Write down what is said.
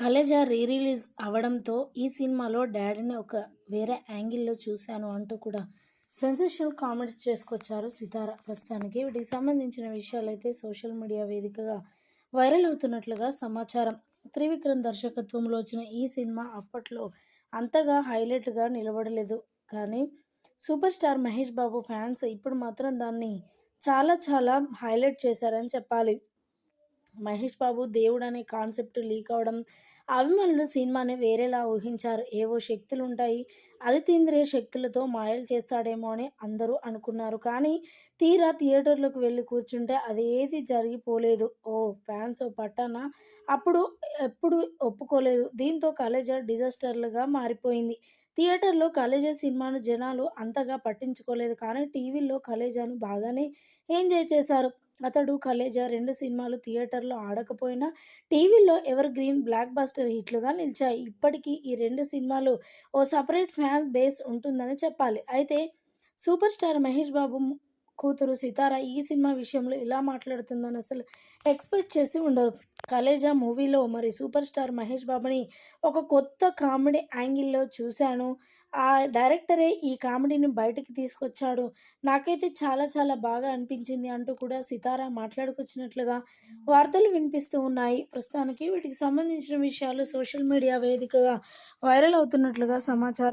Khaleja re release అవ్వడంతో ఈ సినిమాలో డాడీని ఒక వేరే యాంగిల్లో చూశాను అంటూ కూడా సెన్సేషనల్ కామెంట్స్ చేసుకొచ్చారు సితార. ప్రస్తుతానికి వీటికి సంబంధించిన విషయాలైతే సోషల్ మీడియా వేదికగా వైరల్ అవుతున్నట్లుగా సమాచారం. త్రివిక్రమ్ దర్శకత్వంలో వచ్చిన ఈ సినిమా అప్పట్లో అంతగా హైలైట్గా నిలబడలేదు. కానీ super star Mahesh Babu fans ఇప్పుడు మాత్రం దాన్ని చాలా చాలా హైలైట్ చేశారని చెప్పాలి. మహేష్ బాబు దేవుడు అనే కాన్సెప్ట్ లీక్ అవడం అభిమానులు సినిమాని వేరేలా ఊహించారు. ఏవో శక్తులు ఉంటాయి అదితీంద్రియ శక్తులతో మాయలు చేస్తాడేమో అని అందరూ అనుకున్నారు. కానీ తీరా థియేటర్లకు వెళ్ళి కూర్చుంటే అది ఏది జరిగిపోలేదు. ఓ ఫ్యాన్స్ పట్టాన అప్పుడు ఎప్పుడు ఒప్పుకోలేదు. దీంతో కలేజా డిజాస్టర్లుగా మారిపోయింది. థియేటర్లో కలేజా సినిమాను జనాలు అంతగా పట్టించుకోలేదు. కానీ టీవీలో కలేజాను బాగానే ఎంజాయ్ చేశారు. అతడు కలేజా రెండు సినిమాలు థియేటర్లో ఆడకపోయినా టీవీలో ఎవర్ గ్రీన్ బ్లాక్ బస్టర్ హిట్లుగా నిలిచాయి. ఇప్పటికీ ఈ రెండు సినిమాలు ఓ సపరేట్ ఫ్యాన్ బేస్ ఉంటుందని చెప్పాలి. అయితే సూపర్ స్టార్ మహేష్ బాబు కూతురు సితార ఈ సినిమా విషయంలో ఇలా మాట్లాడుతుందని అసలు ఎక్స్పెక్ట్ చేసి ఉండరు. కలేజా మూవీలో మరి సూపర్ స్టార్ మహేష్ బాబుని ఒక కొత్త కామెడీ యాంగిల్లో చూశాను. ఆ డైరెక్టరే ఈ కామెడీని బయటికి తీసుకొచ్చాడు. నాకైతే చాలా చాలా బాగా అనిపించింది అంటూ కూడా సితారా మాట్లాడుకొచ్చినట్లుగా వార్తలు వినిపిస్తూ ఉన్నాయి. ప్రస్తుతానికి వీటికి సంబంధించిన విషయాలు సోషల్ మీడియా వేదికగా వైరల్ అవుతున్నట్లుగా సమాచారం.